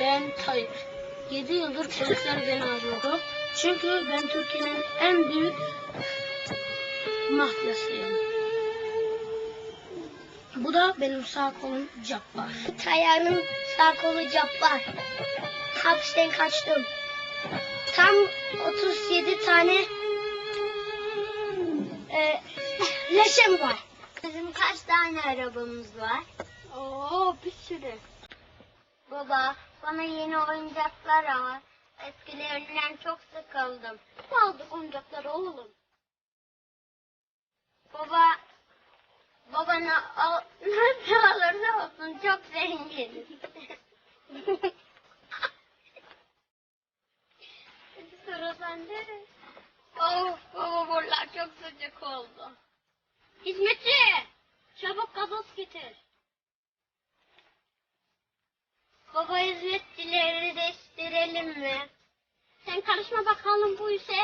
Ben Tayyip. 7 yıldır polisler beni arıyordu. Çünkü ben Türkiye'nin en büyük mafyasıyım. Bu da benim sağ kolum Cabbar. Tayyar'ın sağ kolu Cabbar. Hapisten kaçtım. Tam 37 tane e, leşim var. Bizim kaç tane arabamız var? Oo bir sürü. Baba, bana yeni oyuncaklar al. Eskilerinden çok sıkıldım. Aldık oyuncakları oğlum. Baba, baba ne, al, nasıl olursa olsun çok zenginiz. Sıra sende. Of baba buralar çok sıcak oldu. Hizmetçi! Çabuk gazoz getir. Baba hizmetçileri değiştirelim mi? Sen karışma bakalım bu ise.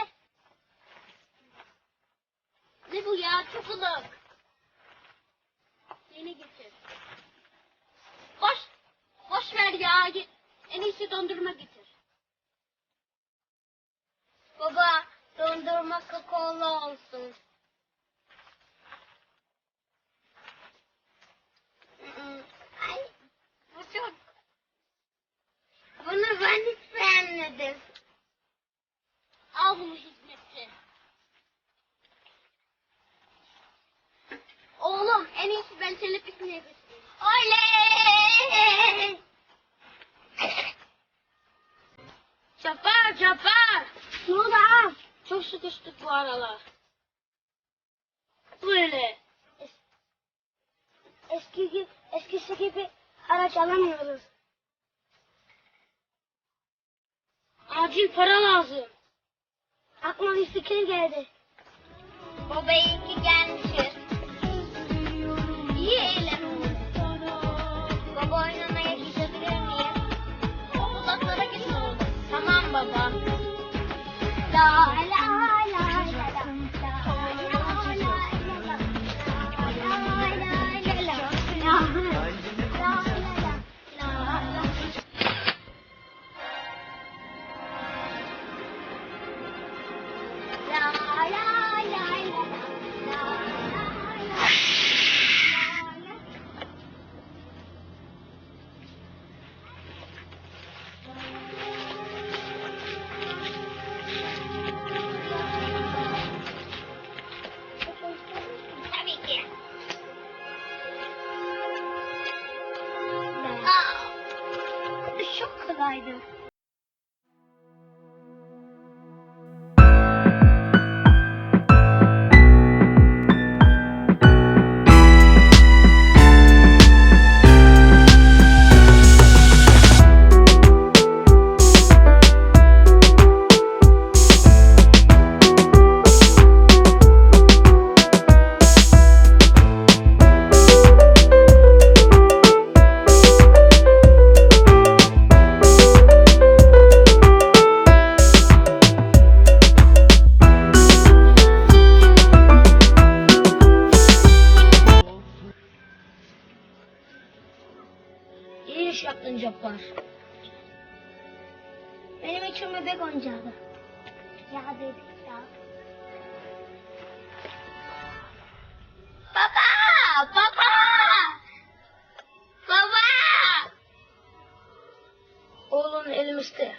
Ne bu ya? Çok ılık. Yeni getir. Boş. Boş ver ya. Git. En iyisi dondurma getir. Baba dondurma kakaolu olsun. Mm, Ay, bu çok... Bunu ben hiç beğenmedim. Al bunu hizmetçi. Oğlum en iyisi ben seni pikniğe götüreyim. Oley! Çapar çapar. Ne oldu ağam? Çok sıkıştık bu aralar. Böyle. Eski gibi, eskisi gibi araç alamıyoruz. Acil para lazım. Aklıma bir fikir geldi. Baba iyi ki gelmişiz. İyi eğlen olur. Baba oynamaya gidebilir miyim? Uzaklara git oğlum. Tamam baba. La bebek oyuncağı. Ya dedik ya. Baba! Baba! Baba! Oğlun elimizde.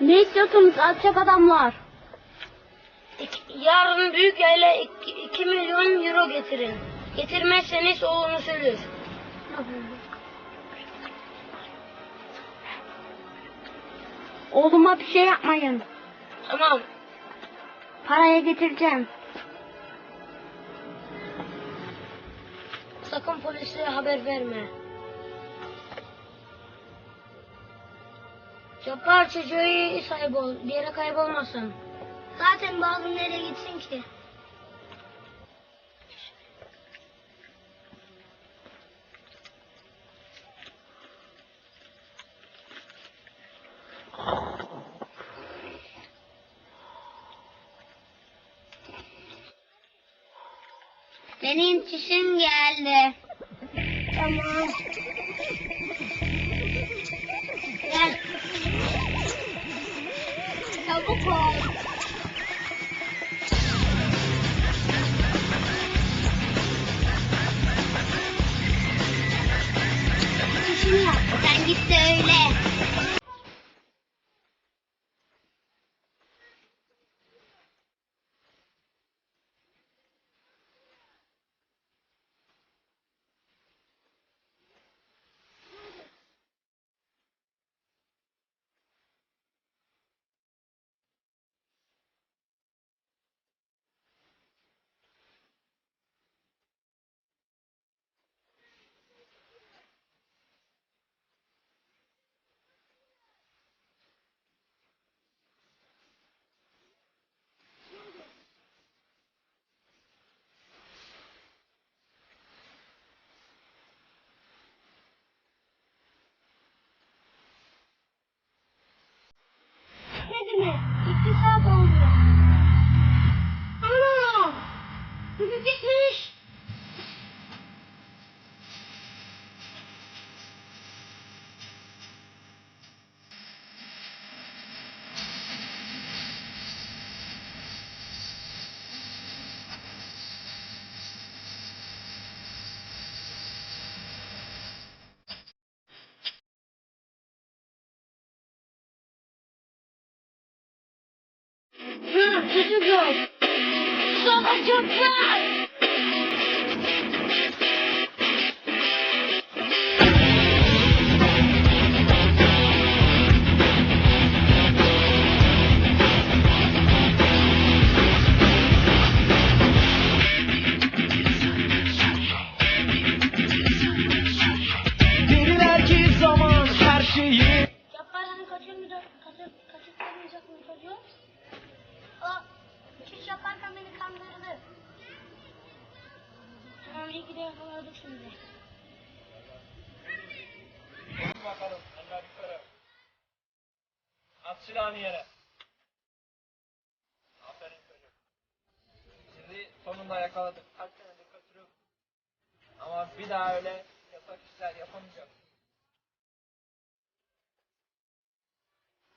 Ne istiyorsunuz alçak adamlar? Yarın büyük yayla 2 milyon euro getirin. Getirmezseniz oğlunuz ölür. Oğluma bir şey yapmayın. Tamam. Parayı getireceğim. Sakın polise haber verme. Cabbar çocuğu iyi sahip ol. Bir yere kaybolmasın. Zaten bağlı nereye gitsin ki? Benim çişim geldi. Tamam. Gel. Çabuk ol. So much of blood! bir de yakaladık şimdi. Hadi bakalım eller yukarı. At silahını yere. Aferin çocuk. Şimdi sonunda yakaladık. Kaç senedir kaçırıyoruz. Ama bir daha öyle yasak işler yapamayacağız.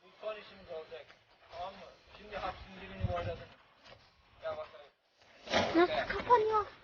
Bu son işimiz olacak. Tamam mı? Şimdi hapsin birini boyladık. Gel bakalım. Nasıl kapanıyor?